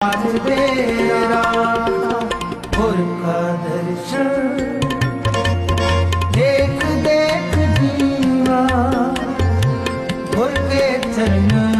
आज तेरा गुर का दर्शन देख देख जीवा गुर के चरण